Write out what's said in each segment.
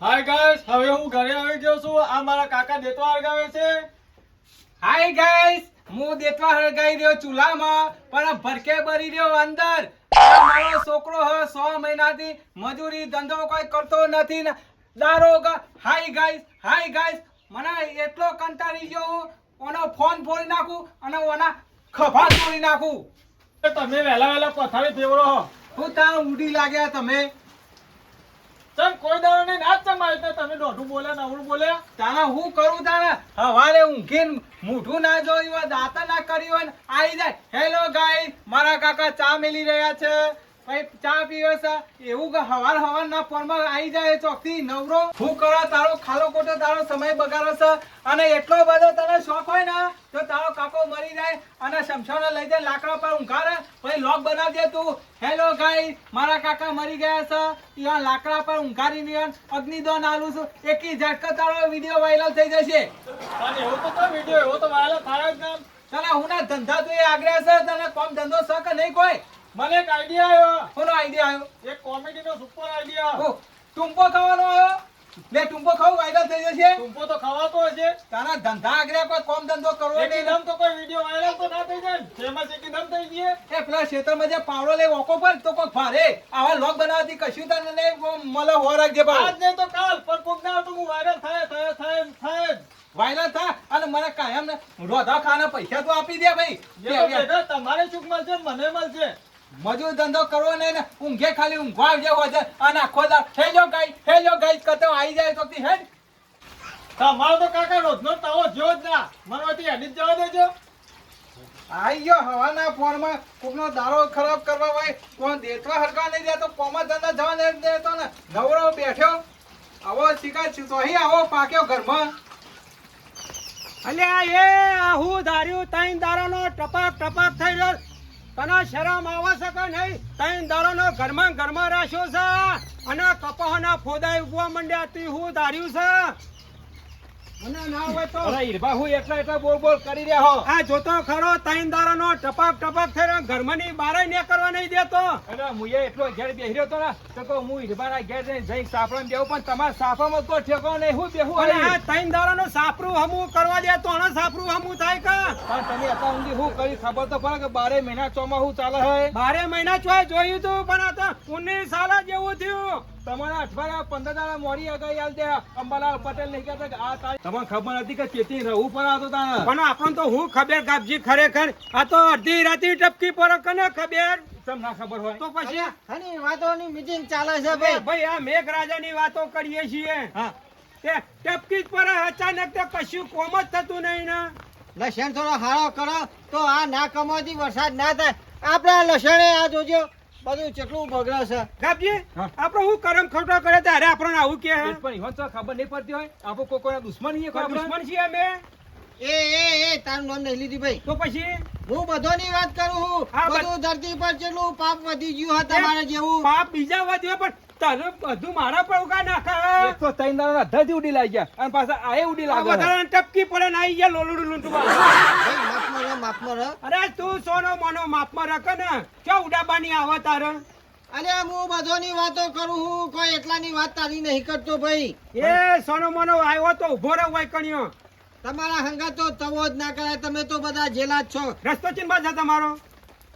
Hi guys હવે હું ઘરે આવી ગયો છું. આ મારા કાકા દેતવા હળગાવે છે. હાય ગાઈસ હું દેતવા હળગાઈ રહ્યો ચૂલામાં પણ ભરકે બરી રહ્યો અંદર. આ મારો છોકરો હવે સો મહિનાથી મજૂરી ધંધો કોઈ કરતો નથી ને. દારો હાય ગાઈસ હાય ગાઈસ મને એટલો કંટાળી ગયો હું. ઓનો ફોન ફોડી નાખું અને ઓના ખભા તોડી નાખું. તમે વહેલા વહેલા પથારી ફેવરો હો. હું તાર ઉડી લાગ્યા તમે. ચમ કોઈ દાડો ના ચમ આવી તો તમે દોઢું બોલે નવડું બોલે તારા હું કરું, તારે હવારે ઊંઘીને મોઢું ના જોયું હોય, દાંત ના કર્યું હોય ને આવી જાય. હેલો ગાઈસ મારા કાકા ચા મેલી રહ્યા છે. ભાઈ ચા પીવે છે. એવું કે હવાર હવાર ના ફોનમાં આવી જાય ચોકથી નવરો. હું કરો તારો ખાલો ખોટો તારો સમય બગાડો છે. અને એટલો બધો તને શોખ હોય ને તો તારો કાકો મરી જાય અને શમશાને લઈ જાય લાકડા પર ઊંઘારે. પછી લોક બનાવજે તું. હેલો ગાઈ મારા કાકા મરી ગયા છે. ઈયા લાકડા પર ઊંઘાડીને અગ્નિદોન આલું છું. એકી ઝટકો તારો વીડિયો વાયરલ થઈ જશે. અને એવો તો તો વીડિયો એવો તો વાયરલ થાય જ ના. તને હું ના ધંધા તું એ આગ્રહ છે? તને કોમ ધંધો છે કે નહીં કોઈ? મને એક આઈડિયા આવ્યો કોનો આઈડિયા આવ્યો એક કોમેડીનો સુપર આઈડિયા ટૂંપો ખાવાનો આવ્યો લે ટુંપો ખાવું વાયરલ થઈ જશે. ટુંપો તો ખવાતો હશે. તારા ધંધા આગળ કોઈ કોમ ધંધો કરવો નહીં. એકદમ તો કોઈ વીડિયો વાયરલ તો ના થઈ જાય ફેમસ એકદમ થઈ જઈએ. એ પેલા ક્ષેત્રમાં જે પાવડો લે ઓકો પર તો કોઈ ભારે આવા લોક બનાવતી કશું તને નહીં મળે હો રાખજે આજ નહીં તો કાલ પણ કોક ના તો હું વાયરલ થાય થાય થાય થાય. વાયરલ થા? અને મને કાયમ ને રોધા ખાના પૈસા તો આપી દે ભાઈ. તમારે સુખ મળશે મને મળશે. મજૂર ધંધો કરવો નહીં ને ઊંઘે ખાલી ઊંઘવા આવજે હોય છે. અને આખો દા હેલો ગાઈ હેલો ગાઈ કરતો આવી જાય તો તી હેડ તમારો તો કાકા રોજનો તાવો જો જ ના. મને વતી હેડી જ જવા દેજો. આઈ ગયો હવાના ફોનમાં કોકનો દારો ખરાબ કરવા હોય કોણ દેતવા હરકા નહીં દેતો કોમા ધંધા જવા નહીં દેતો ને. નવરો બેઠ્યો આવો શિકાર સોહી આવો પાક્યો ઘરમાં. અલ્યા એ આહુ ધાર્યું તૈન દારાનો ટપક ટપક થઈ રહ્યો. તને શરમ આવે છે કે નહીં? તૈન દારાનો ઘરમાં ઘરમાં રાખ્યો છે અને કપાહના ફોદા ઉગવા માંડ્યા તી હું ધાર્યું છે? બારે મહિના ચોમા હું ચાલે હે. બારે મહિના ચોય જોયું તું પણ ઉન્નીસ જેવું થયું. તમારા અઠવાડિયા પંદર દાડા મોડી અગાઈ આલ દે. અંબાલાલ પટેલ નહીં કહેતા કે આ તારીખ તમને ખબર હતી કે ચેતી રહું પણ આવતો તાણે પણ આપણને તો હું ખબર કાપજી ખરેખર? આ તો અડધી રાતી ટપકી પર કને ખબર? તમને ખબર હોય? તો પછી હની વાતોની મીટિંગ ચાલે છે ભાઈ ભાઈ. ભાઈ આ મેઘરાજાની વાતો કરીએ છીએ. હા. તે ટપકી પર અચાનક તે કશું કોમ જ થતું નહીં ને. લસણ થોડો હાળો કરો તો આ ના કમાતી વરસાદ ના થાય. આપણા લસણે આ જોજો. બધું ચેટલું બગડે છે? ગાબજી હું. કરમ ખોટો કરે ત્યારે આપણને આવું કે પણ ઈવન તો ખબર નહીં પડતી હોય. આપણો કોઈ કોઈના દુશ્મન કોઈ દુશ્મન છીએ અમે? એ એ એ તારું નામ નહીં લીધી ભાઈ. તો પછી? હું બધોની વાત કરું છું. બધું ધરતી પર ચેટલું પાપ વધી ગયું છે તમારે જેવું. પાપ બીજા વધ્યો પણ તને બધું મારા પર ઉગા નાખા. એક તો ત્રણ દાડા અડધાથી ઉડી લાગી ગયા અને પાછા આએ ઉડી લાગે વધારે ટપકી પડે ને આઈ ગયા લોલુડું લૂંટવા. ભાઈ માફમાં રહો માફમાં રહો અરે તું સોનો મોનો માપમાં રખ ને. કે ઉડાબાની આવે તારે? અરે હું બધોની વાતો કરું હું કોઈ એટલાની વાત તારી નહીં કરતો ભાઈ. એ સોનો મોનો આવ્યો તો ઊભો રહો હોય કણ્યો તમારા હંગા તો તવો જ ના કરાય. તમે તો બધા જેલા જ છો. રસ્તો ચિંબા છે તમારો?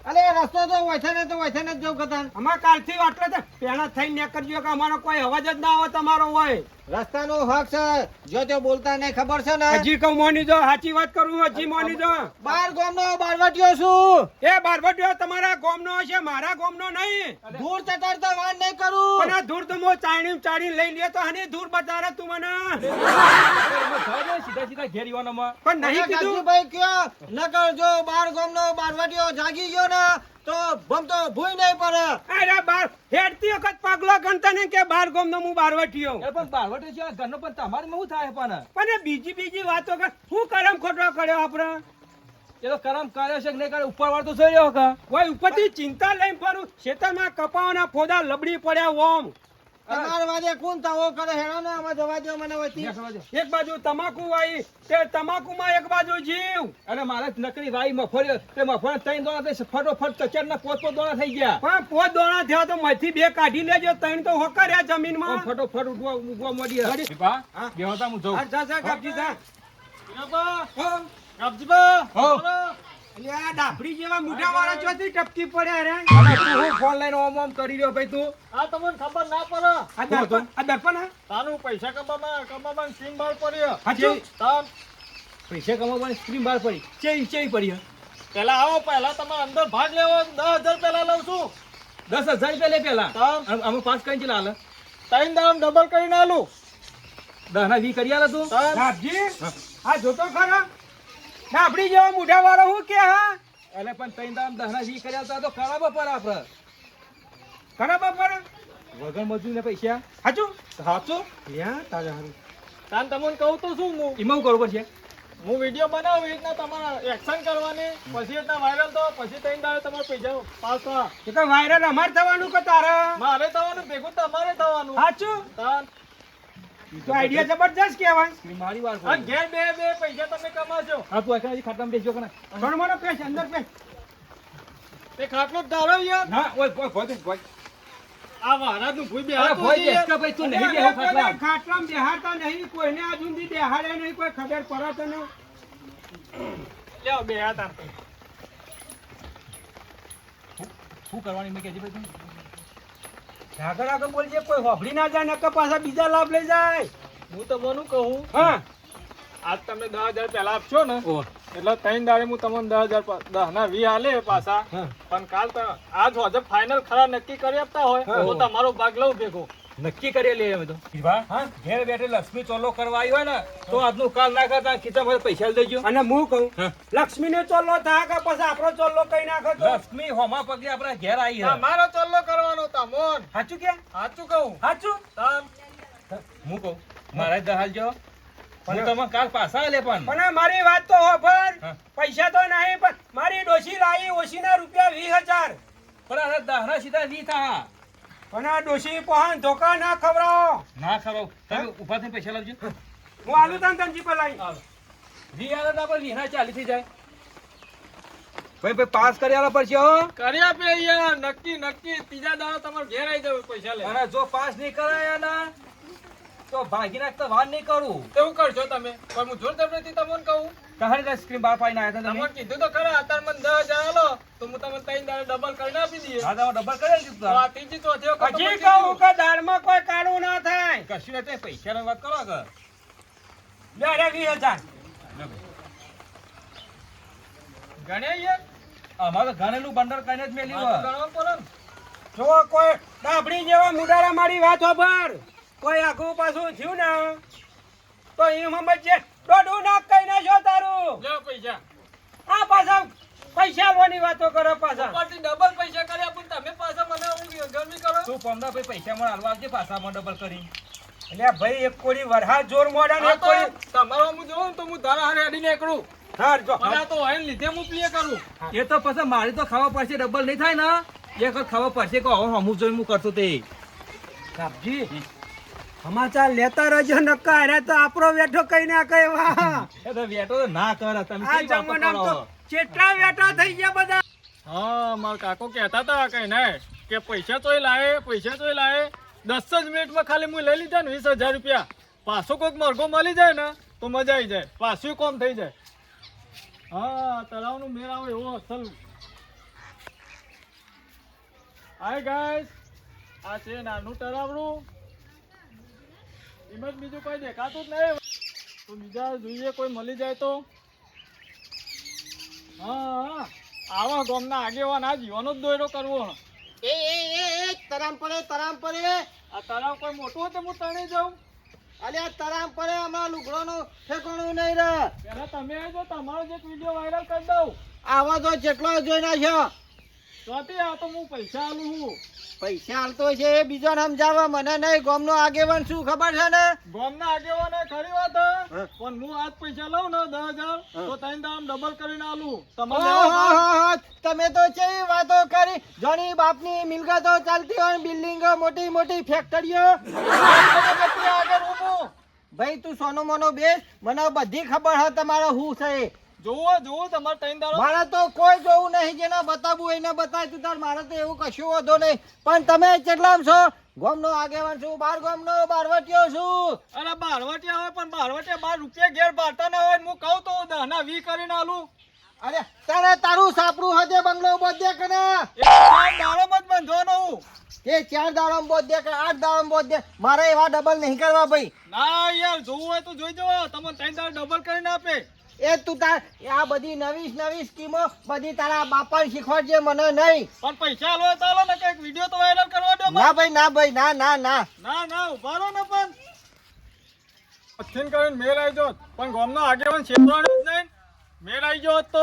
અરે રસ્તો તો વૈથાને તો વૈથાને જ જવું કદાન અમાર કાલથી આટલે પેણા થઈને કરજો કે અમારો કોઈ અવાજ જ ના આવે તમારો હોય. રસ્તાનો હક છે. જો તે બોલતા નહીં ખબર છે ને. હજી કહું મોની જો સાચી વાત કરું હજી મોની જો. બાર ગોમનો બારવટીયો છું. એ બારબટીયો તમારા ગોમનો હશે મારા ગોમનો નહીં. ધૂળ ચટાડતા વાત નહીં કરું. પણ આ ધૂળ તો મો ચાણી ચાણી લઈ લે તો હની ધૂળ બતારે તું મને. સીધા સીધા ઘેર ઈવાનોમાં. પણ નહીં કીધું. ભાઈ કયો નકર જો બાર ગોમનો બારવટીયો જાગી ગયો ને તો ભમતો ભૂઈ નહીં પડે. અરે બાર હેડતી વખત પગલો ગણતા ને કે બાર ગોમનો હું બારવટીયો એ પણ બારવટી છે ઘરનો પણ તમારે શું થાય પણ? પણ બીજી બીજી વાતો કર. શું કરમ ખોટો કર્યો આપણે એ તો કરમ કર્યો છે કે નહીં કર્યો? ઉપર વાળતો તો જોઈ રહ્યો કા? કોઈ ઉપરથી ચિંતા લઈને ફરું. ખેતરમાં કપાવાના ફોદા લબડી પડ્યા ઓમ. તમારા વાદે કોણ તાવો કરે હેડો ને આમાં જવા દો મને વચ્ચે એક બાજુ તમાકુ વાઈ તે તમાકુમાં એક બાજુ જીવ. અને મારે નકરી વાઈ મફળી તે મફળ ત્રણ દોણા તે ફટોફટ કચરના પોત પોત દોણા થઈ ગયા. પણ પોત દોણા થયા તો માંથી બે કાઢી લેજો ત્રણ તો હોકર્યા આમ જમીનમાં ફટોફટ ઉગવા ઉગવા મોડી વળી. દીપા બેહોતા હું જઉં. જા, જા, કાપજી, જા. હીરાબા, હો. કાપજીબા, હો. બોલો. અલે આ જેવા મોઢા વાળા ચોથી ટપકી પડ્યા રે. અને તું હું ફોન લઈને ઓમ ઓમ કરી રહ્યો ભાઈ તું? આ તમને ખબર ના પડે. આ દર્પણ આ દર્પણ હા? પૈસા કમાવામાં કમાવામાં સ્કીમ બહાર પડ્યો હાચું? તાન. પૈસા કમાવાની સ્ક્રીન બાર પડી. ચેવી પડી પેલા આવો પહેલા તમારે અંદર ભાગ લેવો. દસ હજાર પેલા લઉં છું. દસ હજાર રૂપિયા લે પેલા. અમે પાંચ કઈ ચલા હાલે ત્રણ દામ ડબલ કરીને આલું. દસ ના વી કરી આલે તું. તાન. આ જોતો ખરો? ડાભડી જેવા મોઢા વાળો હું કે હા? એટલે પણ તઈ દામ દહના જી કર્યા કરી તો ખરાબ બપર આપડે. ખરા બપર? વગર મજૂર ને પૈસા? હાચું? સાચું યા તાજા હારું. તાન તમને કહું તો શું હું? એમાં કરવું પડશે? હું વીડિયો બનાવું એ રીતના તમારે એક્શન કરવાની પછી રીતના વાયરલ તો પછી ત્રણ દાડે તમારે પૈસા પાસ થવા. એ તો વાયરલ અમારે થવાનું કે તારે? મારે થવાનું ભેગું તમારે થવાનું. હાચું? તાન તો આઈડિયા જબરજસ્ત કહેવાય. મારી વાર આ ઘેર બે બે પૈસા તમે કમાશો. હા તું એકલા ખાતામાં બેસજો કે ના? થોડો પેશ અંદર પેશ તે ખાટલો ધારો યાર. ના ઓય ઓય ભોય ભોય. આ મહારાજનું ભૂઈ અરે બે કે ભાઈ તું નહીં બેહો ખાટલામાં. ખાટલામાં બેહાડતા નહીં કોઈને આજ સુધી બેહાડે નહીં કોઈ ખબર પડે તો નહીં. લ્યો બે શું કરવાની મેં કહેજે ભાઈ તું. આગળ આગળ બોલજે કોઈ હોભળી ના જાય નકર પાછા બીજા લાભ લઈ જાય. હું તો તમને કહું. હા. આજ તમે દસ હજાર પહેલા આપશો ને એટલે ત્રણ દાડે હું તમને દસ હજાર દસ ના વી હાલે પાછા. પણ કાલ આજ હોજે ફાઇનલ ખરા નક્કી કરી આપતા હોય. તો તમારો ભાગ લઉં ભેગો. નક્કી કરી લે અમે તો. હા ઘેર બેઠે લક્ષ્મી ચોલો કરવા આવી હોય ને તો આજનું કાલ ના કરતા ખીચામાં પૈસા દેજો. અને હું કહું લક્ષ્મી ને ચોલ્લો થાય કે પછી આપણો ચોલ્લો કઈ નાખો લક્ષ્મી હોમા પગે આપણા ઘેર આવી મારો ચલ્લો કરવાનો તમોન સાચું કે? સાચું કહું. સાચું હું કહું મારા દહાલ જો પણ તમે કાલ પાછા આલે પણ. પણ મારી વાત તો હો હા. પૈસા તો નહીં પણ મારી ડોશી લાવી ઓછીના રૂપિયા વીસ હજાર. પણ અરે દહના સીધા વી થા. પણ આ ડોશી પહાણ ધોકા ના ખવડાવો. ના ખરો તમે ઊભા થઈને પૈસા લાવજો. હું આલુ તને તનજી પર લાવી વી આલે તો પર વીના ચાલી થઈ જાય. ભાઈ ભાઈ પાસ કરી આલા પડશે હો. કરી આપે યાર. નક્કી નક્કી. ત્રીજા દાડો તમારે ઘેર આવી જવું પૈસા લે અને જો પાસ નહીં કરાયા ના તો ભાગી નાખ તો વાર નહીં કરું. કેવું કરશો તમે? પણ હું જોર જબરથી તમને કહું? તમારી ત્યાં સ્ક્રીન બહાર પાડીને આવ્યા હતા તમને તમે કીધું તો ખરા અત્યારે મને દસ હજાર આલો તો હું તમને ત્રણ દાડે ડબલ કરીને આપી દઈએ. હા તમે ડબલ કરી દીધું આ ત્રીજી ચોથી વખત હજી કહું. કે દાળમાં કોઈ કાળું ના થાય. કશું નથી પૈસાની વાત કરો કે બે અરે વીસ હજાર. ગણે યાર. અમારે ગણેલું બંડર કઈને કરીને જ મેલ્યું. ગણવા પડે જો કોઈ ડાબડી જેવા મુડારા મારી વાત હોભર કોઈ આખું પાછું થયું ને તો એમાં બચે દોઢું નાક કઈ નાખ્યો તારું. લ્યો પૈસા. આ પાછા પૈસા લોની વાતો કરો પાછા. ઉપરથી ડબલ પૈસા કર્યા પણ તમે પાછા મને આવું ગરમી કરો. તું પમદા ભાઈ પૈસા મને હાલવા આવજે પાછામાં ડબલ કરી. એટલે ભાઈ એક કોડી વરહા જોર મોડા ને કોડી તમારો હું જોઉં તો હું ધારા હારે અડીને નીકળું. હાર જો મને તો હોય લીધે હું પ્લે કરું. એ તો પછી મારી તો ખાવા પડશે ડબલ નહીં થાય ને. એક વખત ખાવા પડશે કે હવે અમુક જોઈને હું કરતો તે. સાબજી સમાચાર લેતા રહેજો નક્કા અરે તો આપણો બેઠો કઈ ના કઈ વાહ એ તો વેટો તો ના કર તમે આ જમાનામાં કરો? તો ચેટલા બેઠા થઈ ગયા બધા? હા માર કાકો કહેતા હતા કઈ ને કે પૈસા તોય લાવે પૈસા તોય લાવે. દસ જ મિનિટમાં ખાલી હું લઈ લીધા ને વીસ હજાર રૂપિયા. પાછો કોઈક મરઘો મળી જાય ને તો મજા આવી જાય. પાછું કોમ થઈ જાય. હા તળાવનું મેળ આવે એવો અસલ. હાય ગાઈસ આ છે નાનું તળાવનું એમાં બીજું કોઈ દેખાતું જ નહીં. તો બીજા જોઈએ કોઈ મળી જાય તો? હા આવા ગામના આગેવાન આ જીવાનો જ દોયરો કરવો. એ એ એ તરામ પડે તરામ પડે. આ તળાવ કોઈ મોટું હોય તો હું તણી જાઉં? અલે આ તરામ પડે અમારા લુગડોનું ઠેકાણું નહીં રહે. પહેલાં તમે આવજો તમારો જે વીડિયો વાયરલ કરી દઉં. આવા તો જેટલો જોઈ નાખ્યો. તો ચોથી આ તો હું પૈસા આલું છું પૈસા હાલતો છે એ બીજો સમજાવવા. મને નહીં ગામનો આગેવાન શું ખબર છે ને? ગામના આગેવાને ખરી વાત પણ હું આજ પૈસા લઉં ને દસ હજાર તો ત્રણ દામ ડબલ કરીને આલું. તમારે લેવા હોય? ઓહોહોહો, તમે તો કેવી વાતો કરી. જોની બાપની મિલકતો ચાલતી હોય બિલ્ડિંગો મોટી મોટી ફેક્ટરીઓ. આગળ ઊભું. ભાઈ તું સોનો મોનો બેસ. મને બધી ખબર છે તમારો હું છે. જોવો જોવો તમારે ત્રણ દાડો મારે તો કોઈ જોવું નહીં જેને બતાવવું એને બતાવી તું તાર મારે તો એવું કશું વાંધો નહીં. પણ તમે કેટલા છો? ગોમનો આગેવાન છું બાર ગોમનો બારવટીયો છું. અરે બારવટિયા હોય પણ બારવટિયા બાર રૂપિયા ઘેર બારતા ના હોય હું કહું તો દહના વી કરીને આલું. અરે તારે તારું સાપરું હદે બંગલો બોધ્ય કને દાડો મત બંધો હું. તે ચાર દાડમ બધે કે આઠ દાડમ બધે મારે એવા ડબલ નહીં કરવા ભાઈ. ના યાર જોવું હોય તો જોઈ જવા. તમને ત્રણ દાડો ડબલ કરીને આપે. એ તું તાર આ બધી નવી નવી સ્કીમો બધી તારા બાપાને શીખવાડજે મને નહીં. પણ પૈસા લો તો લો ને કંઈક વીડિયો તો વાયરલ કરવા દો ના ભાઈ ના ભાઈ ના ના ના. ના ના ઊભા રહો ને પણ. મથીન કરીને મેલ આવી જોત. પણ ગામનો આગેવાન છેતરાણો જ નહીં. મેલ આવી જોત તો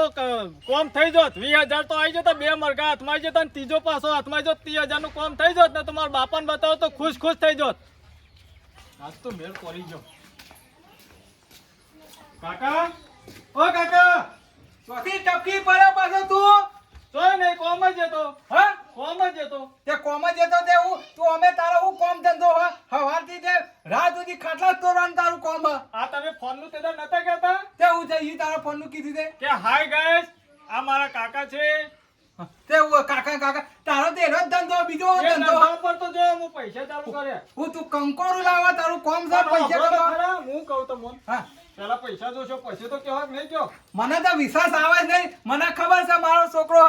કોમ થઈ જોત. વીસ હજાર તો આવી જતો બે મરઘા હાથમાં આવી જતા ને ત્રીજો પાસો હાથમાં જોત. ત્રીસ હજારનું કોમ થઈ જોત ને તમારા બાપાને બતાવો તો ખુશ ખુશ થઈ જોત. આજ તો મેળ પડી જો કાકા? ઓ કાકા ચોથી ટપકી પડે પાછો તું. તો ને કોમ જ હતો. હા કોમ જ હતો. તે કોમ જ જતો તે હું તું અમે તારો હું કોમ ધંધો હ? હવારથી તે રાત સુધી ખાટલા જ તોરવાનું તારું કોમ આ તમે ફોનનું તે નતા કહેતા? તે હું જઈ તારા ફોનનું કીધું તે. કે હાય ગાઈસ આ મારા કાકા છે. તે હું કાકા કાકા તારો તે એનો ધંધો બીજો ધંધો. પર તો જો હું પૈસા ચાલુ કરે હું તું કંકોરું લાવવા તારું કોમ છે પૈસા હું કહું તો મોન. હા. પેલા પૈસા જોશો પછી તો કેવા નહીં કયો. મને તો વિશ્વાસ આવે જ નહીં. મને ખબર છે મારો છોકરો.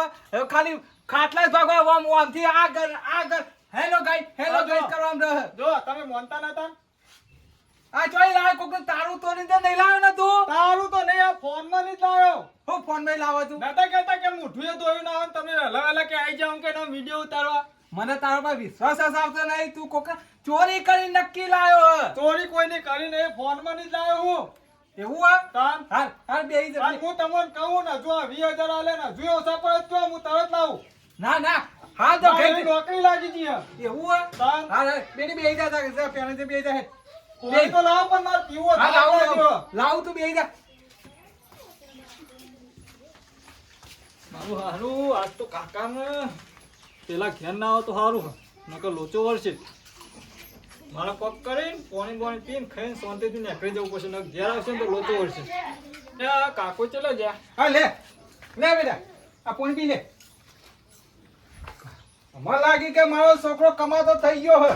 ખાલી ખાટલા જ ભાગવા આમ આમથી આ ઘર આ ઘર હેલો ગાઈ હેલો ગાઈ. કરવામાં રહે. જો તમે મોનતા નતા? આ ચોઈ લાવ કોક તારું તો નહીં નહીં લાવ્યો ને તું? તારું તો નહીં આ ફોનમાં નહીં લાવ્યો હું ફોનમાં લાવો તું નતા કહેતા કે મુઠુએ ધોયું ના આવે તમે હલા હલા કે આવી જાઉં કે વીડિયો ઉતારવા. મને તારા પર વિશ્વાસ જ આવતો નહીં. તું કોક ચોરી કરી નક્કી લાવ્યો. ચોરી કોઈને કરી નહીં ફોનમાં નહીં લાવ્યો હું. એવું હા તાન. હાલ હાલ બેહી જા. હું તમને કહું ને જો આ વીસ હજાર આલે ને હું તરત લાવું. ના ના. હાલ તો ગઈ નોકરી લાગી ગઈ એવું હા તાન. હાલ હાલ. બેહી જા જા જા, પેલા બેહી જા હે. કોઈ તો લાવો પણ મારે પીવો લાવું. લાવું. તું બેહી જા મારું હારું આજ તો કાકાને પેલા ઘેર ના આવતો સારું. નકર લોચો વળશે. મારા પગ કરીને પાણી બોણી પીને ખાઈને શાંતિથી નીકળી જવું પડશે. ને ઘેર આવશે ને તો લોચો વળશે કાકો ચલો જા. હા, લે. લે બેટા. આ પાણી પી લે. મને લાગી કે મારો છોકરો કમાતો થઈ ગયો હે.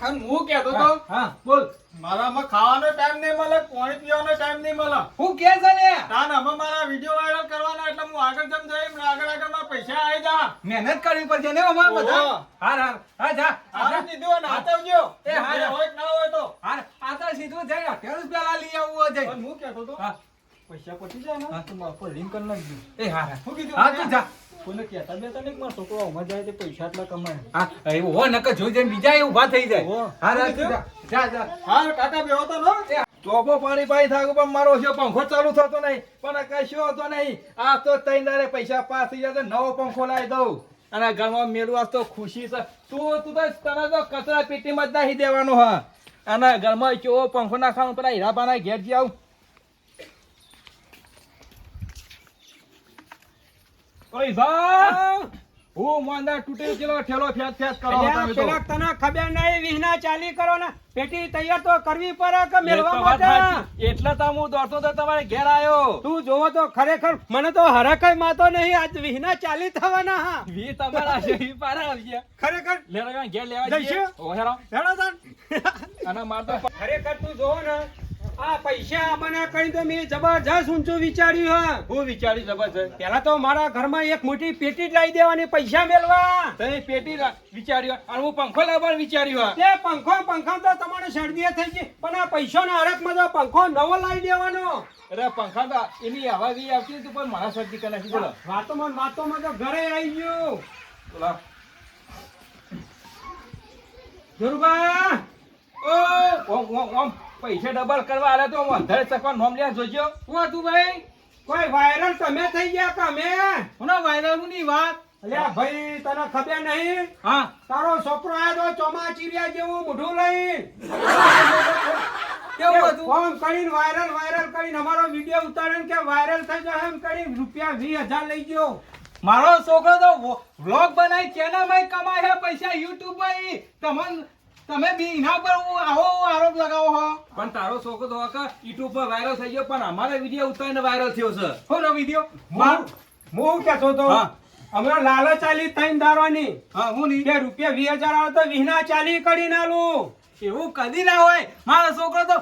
અને હું કહેતો તો હા, હા બોલ. મારામાં ખાવાનો ટાઈમ નહીં મળે પાણી પીવાનો ટાઈમ નહીં મળે. હું કે છે ને? તાન હવે મારા વિડિયો વાયરલ કરવાના એટલે હું આગળ જમ જઈ આગળ આગળમાં પૈસા આવી જા. મહેનત કરવી પડશે ને અમાર બધા? હાર હાર હા જા આને ને અને હાચવજો. એ હા, જે. હોય ના હોય તો. હાર આ તો સીધું જઈ અઠ્યાવીસ પેલા લઈ આવવું જઈ હું કહેતો તો હા. પૈસા પટી જાય ને હા. તો મારા પર લિંક કરી નાખજો. એ હાર હા. હું કીધું હા તું જા. કોઈને કહેતા બેતા નહીં મારો છોકરો આમાં જાય તે પૈસા એટલા કમાય. હા એવું હો નકર જોઈ જઈને બીજા એ ઊભા થઈ જાય. ઓહો. હાર હાર તું જા જા જા. હા કાકા બેહો તો નો ચોપો પાણી પાણી થાકું પણ મારો છે પંખો ચાલુ થતો નહીં. પણ કશો હતો નહીં. આ તો ત્રણ દાડે પૈસા પાસ થઈ જાય તો નવો પંખો લાવી દઉં. અને ઘરમાં મેળવું આજ તો ખુશી છે. તું તું તો તને તો કચરા પેટીમાં જ નાખી દેવાનું હા. અને ઘરમાં કેવો પંખો નાખવાનો પેલા હીરાબાના ઘેર જાવ આવું. ઓય ભા હું મોંદા તૂટે ચલો ઠેલો ફેત ફેત કરો તમે તો. તને ખબર નહીં વિહના ચાલી કરો ને. પેટી તૈયાર તો કરવી પડે કે મેળવા એ તો વાત માટે એટલે તો હું દોડતો તો તમારે ઘેર આવ્યો તું જોવો તો ખરેખર મને તો હરખાઈ માતો નહીં આજ વિહના ચાલી થવાના હા. વી તમારા છે પારા આવી ગયા. ખરેખર? ઘેર લેવા જઈશું? જઈએ. ઓ હેરો. અને માર તો ખરેખર તું જોવો ને આ પૈસા મને કઈ તો મેં જબરજસ્ત ઊંચું વિચાર્યું હા. હું વિચાર્યું જબરજસ્ત. પેલા તો મારા ઘરમાં એક મોટી પેટી જ લાવી દેવાની પૈસા મેળવા. તને પેટી વિચાર્યું અને હું પંખો લાવવાનું વિચાર્યું તે પંખો પંખો તો તમારે શરદી થઈ ગઈ. પણ આ પૈસાના હરકમાં તો પંખો નવો લાવી દેવાનો. અરે પંખા તો એની આવાજ એ આવતી હતી પણ મારા શરદી કરી નાખી બોલો. વાતોમાં વાતોમાં તો ઘરે આવી ગયું. બોલો. ધ્રુવભા ઓ ઓમ ઓમ. પૈસા ડબલ કરવા આલે તો હું અંધારે ચકવા નોમ લ્યા જોજો. હું હતું ભાઈ? કોઈ વાયરલ તમે થઈ ગયા તમે કોનો વાયરલની વાત? અલ્યા ભાઈ તને ખબર નહીં? હા. તારો છોકરો આયો તો ચોમા ચીરિયા જેવું મોઢું લઈ. કેવું હતું? ફોન કરીને વાયરલ વાયરલ કરીને અમારો વીડિયો ઉતારીને કે વાયરલ થઈ જાય એમ કરીને રૂપિયા વીસ હજાર લઈ ગયો. મારો છોકરો તો વ્લોગ બનાવી ચેનલમાં કમાય છે પૈસા યુટ્યુબમાં માં તમન તમે બીના પર હું આવો આરોપ લગાવો હો. પણ તારો છોકરો તો હકા યુટ્યુબ પર વાયરલ થઈ ગયો પણ અમારે વીડિયો ઉતારીને વાયરલ થયો છે. હોનો વિડિયો વીડિયો હું કહેતો તો હા. હમણાં લાલચ આલી ત્રણ દારોની હા હું નહીં. કે રૂપિયા વીસ હજાર આવે તો વિહના ચાલી કરી નાલું. એવું કદી ના હોય. મારો છોકરો તો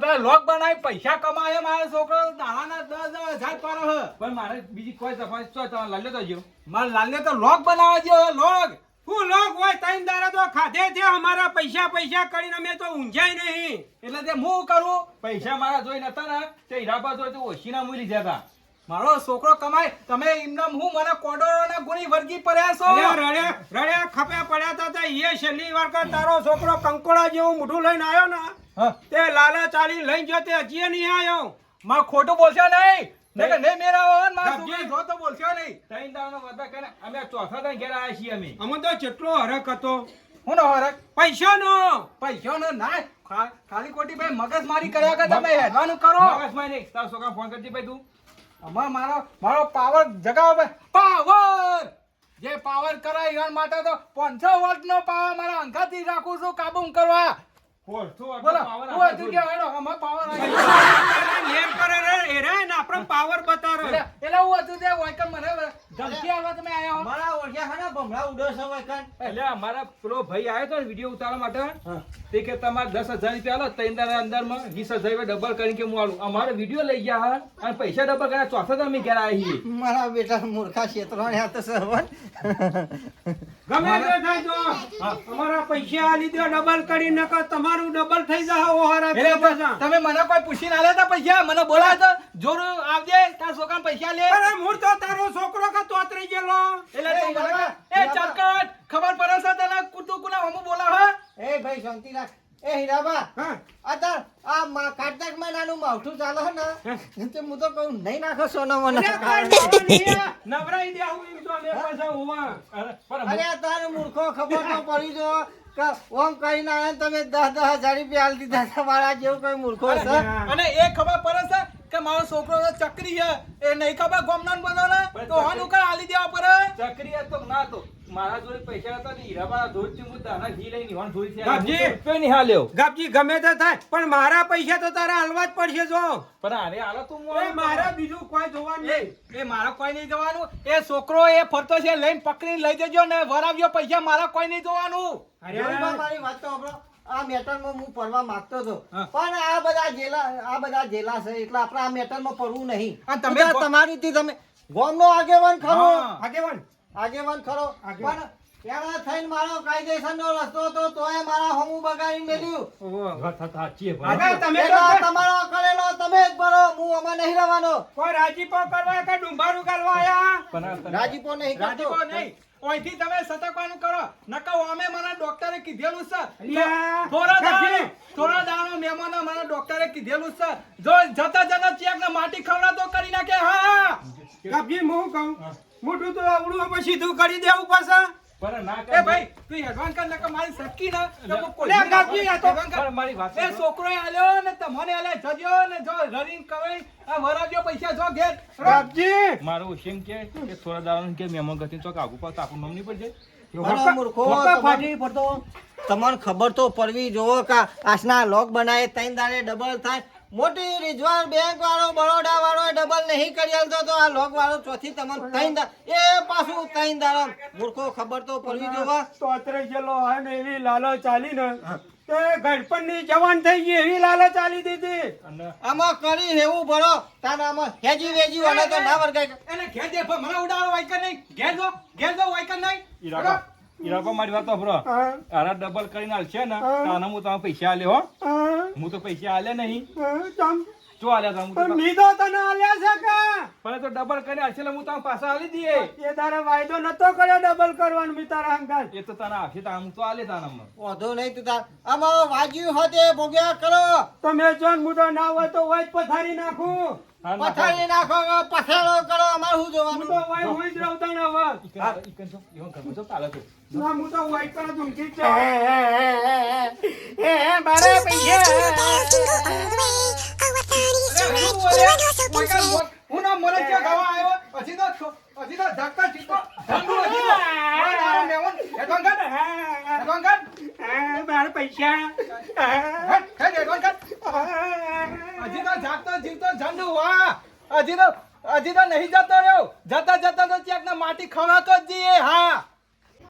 પેલા લોક બનાવી પૈસા કમાય મારો છોકરો દાણાના દસ હજાર પર હ. પણ મારે બીજી કોઈ તપાસ તો તમે લાલ્યો તો જો મારા લાલને તો લોક બનાવવા જેવો લોક. હું લોક હોય ત્રણ દારા તો ખાધે છે અમારા પૈસા પૈસા કરીને અમે તો ઊંઝાય નહીં. એટલે તે હું કરું? પૈસા મારા જોઈ નતા ને તે હીરાબા જોઈ તો ઓછીના મૂલી જતા. મારો છોકરો કમાય તમે એમના હું મને કોડોના ગુણી વર્ગી પડ્યા છો? રડે રડ્યા ખપે પડ્યા તા તે એ છેલ્લી વાર કે તારો છોકરો કંકોડા જેવું મોઢું લઈને આવ્યો ને તે લાલા ચાલી લઈને ગયો તે હજી નહીં આવ્યો માં ખોટું બોલશો નહીં? નકર નહીં મેરાવો ને મારા બાપજી. જો તો બોલશો નહીં. ત્રણ દાવાનો વાદા કરે અમે ચોથા દાડે ઘેર આવ્યા છીએ અમે. અમે તો જેટલો હરક હતો. હું નો હરક પૈસાનો પૈસા નો ના ખાલી કોટી ભાઈ મગજ મારી કર્યા કે તમે હેડવાનું કરો. મગજમાં નહીં તારા છોકરા ફોન કરતી ભાઈ તું. અમાર મારો મારો પાવર જગાવો ભાઈ. પાવર જે પાવર કરાય એના માટે તો 500 વોલ્ટ નો પાવર મારા અંગાથી રાખું છું કાબુ કરવા. પાવર બતાવે એટલે હું હતું તે મને ધમકી આલવા તમે આયા હો? મારા ઓળખ્યા ખરા ભમરા ઉડો છે વૈકણ. એટલે અમારા પેલો ભાઈ આવ્યો તો વીડિયો ઉતારવા માટે તે કે તમારે દસ રૂપિયા આલો ત્રણ દાડા અંદરમાં વીસ હજાર રૂપિયા ડબલ કરીને કે હું આલું. અમારે વીડિયો લઈ ગયા હા અને પૈસા ડબલ કર્યા ચોથા દાડે ઘેર આવ્યા મારા બેટા મૂર્ખા ક્ષેત્રોને આ તો સહવન. ગમે તે થાય અમારા પૈસા આ લીધે ડબલ કરી નકર તમારું ડબલ થઈ જાય ઓહારા તમે મને કોઈ પૂછીને ના તા પૈસા? મને બોલાય તો જોર આવજે તાર છોકરા પૈસા લે. અરે મૂળ તો તારો છોકરો તોતરી ગયેલો. એટલે તું કહે, એ ચરકટ ખબર પડે છે તને? કુતુ કુના હમુ બોલા હે? એ ભાઈ શાંતિ રાખ. એ હીરાબા હા. આ આ મા- કારતક નાનું માવઠું ચાલે હે ને તે હું તો કહું નહીં નાખો સોનો મને નવરાઈ દે હું એમ તો લે પાછા હોવા અરે, આ મૂર્ખો ખબર તો પડી જો ઓમ કરીને આયા તમે દસ દસ હજાર રૂપિયા દીધા તમારા જેવું કઈ મૂર્ખો છે. અને એ ખબર પડે છે કે મારો છોકરો તો ચકરી છે. એ નહીં ખબર ગોમનાન બધો તો હાનું કઈ આલી દેવા પડે? ચકરી તો ના તો. મારા જોડે પૈસા હતા ને ઘી લઈને. નહીં હાલ્યો. ગાપજી ગમે તે થાય પણ મારા પૈસા તો તારા હાલવા જ પડશે જો. પણ અરે હાલો તું હું એ મારા બીજું કોઈ જોવાનું નહીં. એ મારા કોઈ નહીં જોવાનું. એ છોકરો એ ફરતો છે લઈને પકડીને લઈ જજો ને વરાવ્યો પૈસા. મારા કોઈ નહીં જોવાનું. જોઈબા, મારી વાત તો સાંભળો. આ મેટરમાં હું પડવા માંગતો હતો. પણ આ બધા જેલા આ બધા જેલા છે એટલે આપણે આ મેટરમાં પડવું નહીં. અને તમે તમે તમારી થી તમે ગોમનો આગેવાન ખરો. આગેવાન. આગેવાન ખરો. આગેવાન. પણ એના થઈને મારો કાયદેસરનો રસ્તો તોય મારા હમું બગાડી મેલ્યું. તમે તમારો કરેલો તમે જ ભરો હું આમાં નહીં રહેવાનો. કોઈ રાજીપો કરવા કે ડુંબારું કરવા આયા? પણ આ તને- રાજીપો નહીં રાજીપો નહીં. ઓયથી તમે સતર્કવાનું કરો. નકા અમે મને ડોક્ટરે કીધેલું છે. અલ્યા, થોડા દાણો થોડા દાણો મહેમાનો મને ડોક્ટરે કીધેલું છે. જો જતા જતા ચેક ને માટી ખવડાતો કરી નાખે હા ગાપજી હું કહું. મોટું તો આવડું પછી સીધું કરી દેવું પાછા પણ ના એ ભાઈ તું હેડવાન કર નકા મારી સટકી ના તો હું કોઈ લે, કાકી, આ તો- હેડવાન કર. પણ મારી વાત એ છોકરોએ આલ્યો ને તમને આલ્યા જજો ને જો રરીન કવાઈ આ વરાવ્યો પૈસા જો ઘેર. મારું કે કે થોડા દાડા કે મહેમાન ગતિ ચોક આગુ આપણું નામ નહીં હોકા પડતો. તમને ખબર તો પડવી જોવો કે આજના લોક બનાવે ત્રણ દાડે ડબલ થાય. મોટી રિઝવાન બેંક વાળો બરોડા વાળો ડબલ નહીં કરી આલતો તો આ લોક વાળો ચોથી તમને તૈન દા એ પાછું તૈન દાડા મૂર્ખો ખબર તો પડવી જોવો. તોતરે ગયેલો હોય ને એવી લાલો ચાલી ને તે ગણપણની જવાન થઈ ગઈ એવી લાલો ચાલી દીધી. આમાં કરી એવું ભરો. તાર આમાં હેજી વેજી વાળો તો ના વર્ગાય એને ઘેર દે મને ઉડાડો વાઈકર નહીં. ઘેર દો ઘેર દો વાઈકર નહીં. ઈરાકો મારી વાત સાંભળો આરા ડબલ કરીને આલશે ને તાના હું તમે પૈસા આલે હો. હા, તો પૈસા આલે નહીં. જો આલ્યા તા હું તો તને આલ્યા છે કે? પણ તો ડબલ કરીને હશે હું તને પાછા આલી દઈએ. એ તારે વાયદો નતો કર્યો ડબલ કરવાનું મી તારા હંગાત એ તો તને આપશે તા હું તો આલે તા નમ ઓધો નહીં તું તાર. આમાં વાજ્યું હોતે ભોગ્યા કરો. તમે જોન મુદો ના હોય તો વાય પથારી નાખું. પથારી નાખો પથારો કરો અમારે શું હું જોવાનું? તો વાય હું જ રહું તને હવે ઈકન- ઈકન જો, ઈવન તો જો, તાલે તો. ના હું તો વાય પર જ ઊંઘી એ. મારે હું ના પૈસા જીવતો ઝંડુ વાહ હજી તો તો નહીં જતો રહ્યો. જતા જતા તો ચેક માટી ખવડાતો જ જઈએ, હા.